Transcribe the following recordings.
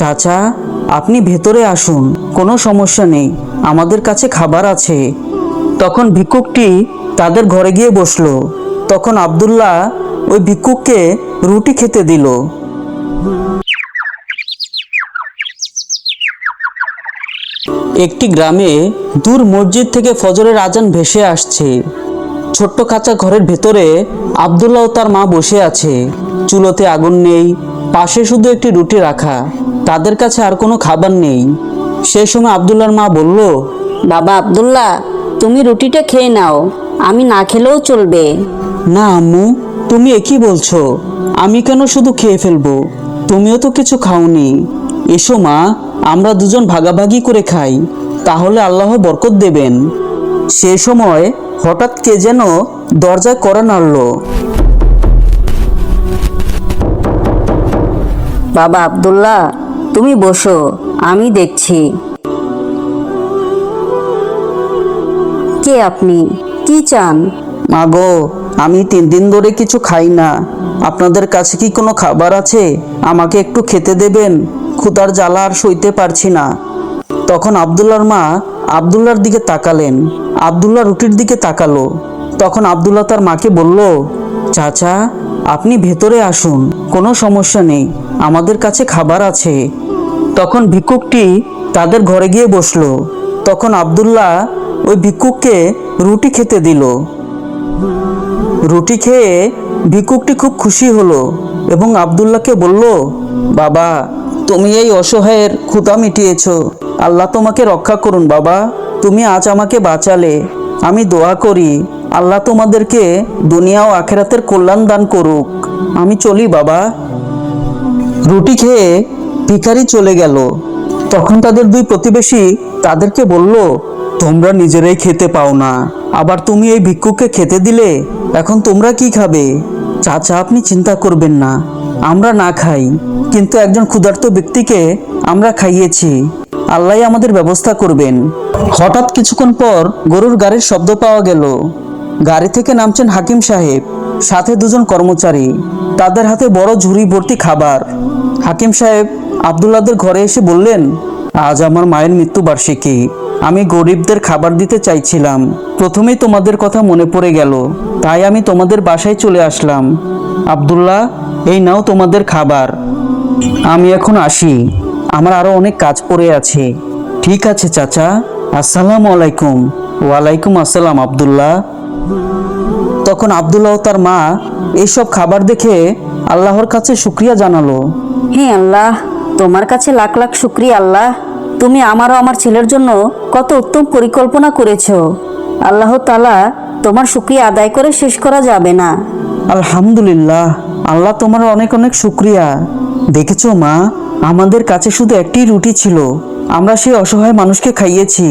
চাচা, আপনি ভেতরে আসুন, কোনো সমস্যা নেই, আমাদের কাছে খাবার আছে। তখন ভিক্ষুকটি তাদের ঘরে গিয়ে বসল। তখন আব্দুল্লাহ ওই ভিক্ষুককে রুটি খেতে দিল। একটি গ্রামে দূর মসজিদ থেকে ফজরের আজান ভেসে আসছে। ছোট্ট কাঁচা ঘরের ভেতরে আবদুল্লাহ ও তার মা বসে আছে। চুলোতে আগুন নেই পাশে শুধু একটি রুটি রাখা। তাদের কাছে আর কোনো খাবার নেই। সে সময় আবদুল্লাহর মা বলল বাবা আব্দুল্লাহ তুমি রুটিটা খেয়ে নাও। আমি না খেলেও চলবে। না আম্মু তুমি একই বলছো? আমি কেন শুধু খেয়ে ফেলব? তুমিও তো কিছু খাওনি। এসো মা আমরা দুজন ভাগাভাগি করে খাই। তাহলে আল্লাহ বরকত দেবেন। সে সময় হঠাৎ কে যেন দরজায় করা নাড়ল। বাবা আব্দুল্লাহ, তুমি বসো, আমি দেখছি। কে আপনি? কি চান? মাগো আমি তিন দিন ধরে কিছু খাই না। আপনাদের কাছে কি কোনো খাবার আছে? আমাকে একটু খেতে দেবেন। ক্ষুধার জ্বালা আর সইতে পারছি না। তখন আবদুল্লার মা আবদুল্লার দিকে তাকালেন। আবদুল্লাহ রুটির দিকে তাকালো। তখন আবদুল্লাহ তার মাকে বলল, চাচা, আপনি ভেতরে আসুন, কোনো সমস্যা নেই। আমাদের কাছে খাবার আছে। তখন ভিক্ষুকটি তাদের ঘরে গিয়ে বসল। তখন আবদুল্লাহ ওই ভিক্ষুককে রুটি খেতে দিল। রুটি খেয়ে ভিক্ষুকটি খুব খুশি হলো এবং আবদুল্লাহকে বলল, বাবা, তুমি এই অসহায়ের ক্ষুধা মিটিয়েছ। আল্লাহ তোমাকে রক্ষা করুন, বাবা। তুমি আজ আমাকে বাঁচালে। আমি দোয়া করি, আল্লাহ তোমাদেরকে দুনিয়া ও আখেরাতের কল্যাণ দান করুক। আমি চলি, বাবা। রুটি খেয়ে ভিখারি চলে গেল। তখন তাদের দুই প্রতিবেশী তাদেরকে বলল, তোমরা নিজেরাই খেতে পাও না। আবার তুমি এই ভিক্ষুককে খেতে দিলে, এখন তোমরা কি খাবে? চাচা, আপনি চিন্তা করবেন না। আমরা না খাই, কিন্তু একজন ক্ষুধার্ত ব্যক্তিকে আমরা খাইয়েছি। আল্লাহ আমাদের ব্যবস্থা করবেন। হঠাৎ কিছুক্ষণ পর গরুর গাড়ির শব্দ পাওয়া গেল। গাড়ি থেকে নামছেন হাকিম সাহেব। সাথে দুজন কর্মচারী, তাদের হাতে বড় ঝুড়ি ভর্তি খাবার। হাকিম সাহেব আবদুল্লাদের ঘরে এসে বললেন, আজ আমার মায়ের মৃত্যুবার্ষিকী। আমি গরিবদের খাবার দিতে চাইছিলাম। প্রথমেই তোমাদের কথা মনে পড়ে গেল। তাই আমি তোমাদের বাসায় চলে আসলাম। আবদুল্লাহ, এই নাও তোমাদের খাবার। আমি এখন আসি। আমার আরও অনেক কাজ পড়ে আছে। ঠিক আছে, চাচা। আসসালামু আলাইকুম। ওয়ালাইকুম আসসালাম, আবদুল্লাহ। তখন আবদুল্লাহ তার মা এইসব খাবার দেখে আল্লাহর কাছে শুক্রিয়া জানালো। হে আল্লাহ তোমার কাছে লাখ লাখ শুক্রিয়া আল্লাহ। তুমি আমারও আমার ছেলের জন্য কত উত্তম পরিকল্পনা করেছ। আল্লাহ তালা তোমার শুক্রিয়া আদায় করে শেষ করা যাবে না। আলহামদুলিল্লাহ আল্লাহ তোমার অনেক অনেক শুক্রিয়া। দেখেছ মা আমাদের কাছে শুধু একটি রুটি ছিল। আমরা সেই অসহায় মানুষকে খাইয়েছি।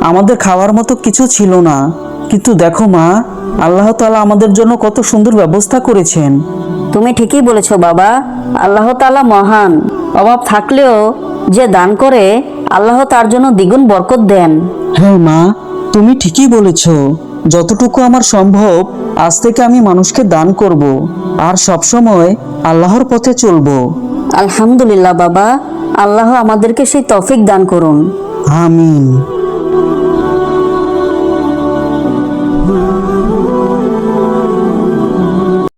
আমাদের খাওয়ার মতো কিছু ছিল না। কিন্তু দেখো মা আল্লাহ তাআলা আমাদের জন্য কত সুন্দর ব্যবস্থা করেছেন। তুমি ঠিকই বলেছ বাবা আল্লাহ তালা মহান। অভাব থাকলেও যে দান করে আল্লাহ তার জন্য দ্বিগুণ বরকত দেন। হ্যাঁ মা তুমি ঠিকই বলেছ যতটুকু আমার সম্ভব আজ থেকে আমি মানুষকে দান করব আর সবসময় আল্লাহর পথে চলবো। আলহামদুলিল্লাহ বাবা আল্লাহ আমাদেরকে সেই তফিক দান করুন। আমিন।